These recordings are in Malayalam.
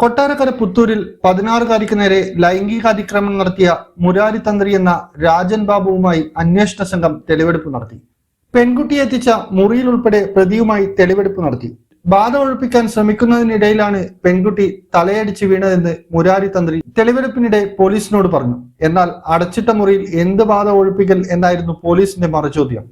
കൊട്ടാരക്കര പുത്തൂരിൽ പതിനാറുകാരിക്ക് നേരെ ലൈംഗിക അതിക്രമം നടത്തിയ മുരാരി തന്ത്രി എന്ന രാജൻ ബാബുവുമായി അന്വേഷണ സംഘം തെളിവെടുപ്പ് നടത്തി. പെൺകുട്ടിയെ എത്തിച്ച മുറിയിൽ ഉൾപ്പെടെ പ്രതിയുമായി തെളിവെടുപ്പ് നടത്തി. ബാധ ഒഴിപ്പിക്കാൻ ശ്രമിക്കുന്നതിനിടയിലാണ് പെൺകുട്ടി തലയടിച്ച് വീണതെന്ന് മുരാരി തന്ത്രി തെളിവെടുപ്പിനിടെ പോലീസിനോട് പറഞ്ഞു. എന്നാൽ അടച്ചിട്ട മുറിയിൽ എന്ത് ബാധ ഒഴിപ്പിക്കൽ എന്നായിരുന്നു പോലീസിന്റെ മറുചോദ്യം?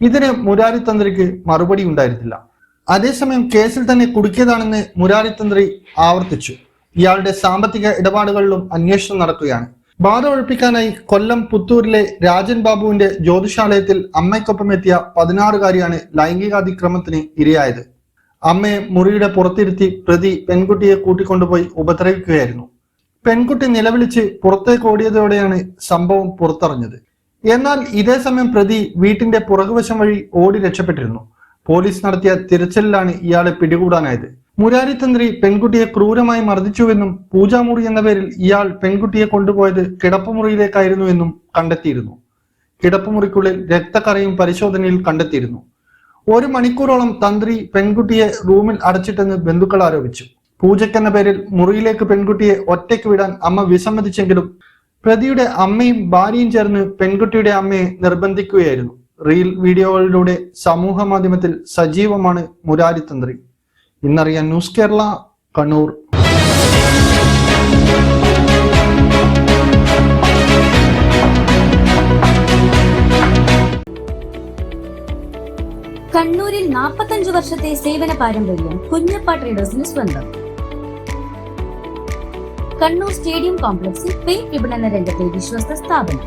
ഇതിന് മുരാരി തന്ത്രിക്ക് മറുപടി ഉണ്ടായിരുന്നില്ല. അതേസമയം കേസിൽ തന്നെ കുടുക്കിയതാണെന്ന് മുരാരി തന്ത്രി ആവർത്തിച്ചു. ഇയാളുടെ സാമ്പത്തിക ഇടപാടുകളിലും അന്വേഷണം നടക്കുകയാണ് ബാധ ഒഴിപ്പിക്കാനായി കൊല്ലം പുത്തൂരിലെ രാജൻ ബാബുവിന്റെ ജ്യോതിഷാലയത്തിൽ അമ്മയ്ക്കൊപ്പം എത്തിയ പതിനാറുകാരിയാണ് ലൈംഗികാതിക്രമത്തിന് ഇരയായത്. അമ്മയെ മുറിയുടെ പുറത്തിരുത്തി പ്രതി പെൺകുട്ടിയെ കൂട്ടിക്കൊണ്ടുപോയി ഉപദ്രവിക്കുകയായിരുന്നു. പെൺകുട്ടി നിലവിളിച്ച് പുറത്തേക്ക് ഓടിയതോടെയാണ് സംഭവം പുറത്തറിഞ്ഞത്. എന്നാൽ ഇതേ സമയം പ്രതി വീട്ടിന്റെ പുറകുവശം വഴി ഓടി രക്ഷപ്പെട്ടിരുന്നു. പോലീസ് നടത്തിയ തിരച്ചിലിലാണ് ഇയാളെ പിടികൂടാനായത്. മുരാരി തന്ത്രി പെൺകുട്ടിയെ ക്രൂരമായി മർദ്ദിച്ചുവെന്നും പൂജാമുറി എന്ന പേരിൽ ഇയാൾ പെൺകുട്ടിയെ കൊണ്ടുപോയത് കിടപ്പുമുറിയിലേക്കായിരുന്നുവെന്നും കണ്ടെത്തിയിരുന്നു. കിടപ്പുമുറിക്കുള്ളിൽ രക്തക്കറയും പരിശോധനയിൽ കണ്ടെത്തിയിരുന്നു. ഒരു മണിക്കൂറോളം തന്ത്രി പെൺകുട്ടിയെ റൂമിൽ അടച്ചിട്ടെന്ന് ബന്ധുക്കൾ ആരോപിച്ചു. പൂജയ്ക്കെന്ന പേരിൽ മുറിയിലേക്ക് പെൺകുട്ടിയെ ഒറ്റയ്ക്ക് വിടാൻ അമ്മ വിസമ്മതിച്ചെങ്കിലും പ്രതിയുടെ അമ്മയും ഭാര്യയും ചേർന്ന് പെൺകുട്ടിയുടെ അമ്മയെ നിർബന്ധിക്കുകയായിരുന്നു. റീൽ വീഡിയോകളിലൂടെ സമൂഹ മാധ്യമത്തിൽ സജീവമാണ് മുരാരി തന്ത്രി. ഇന്നറിയാൻ ന്യൂസ് കേരള കണ്ണൂർ. കണ്ണൂരിൽ നാൽപ്പത്തഞ്ചു വർഷത്തെ സേവന പാരമ്പര്യം കുഞ്ഞപ്പ ട്രേഡേഴ്സിന് സ്വന്തം. കണ്ണൂർ സ്റ്റേഡിയം കോംപ്ലക്സിൽ പെയിന്റ് വിപണന രംഗത്തെ വിശ്വസ്ത സ്ഥാപനം.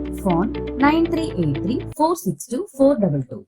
Phone nine three eight three four six two four double two.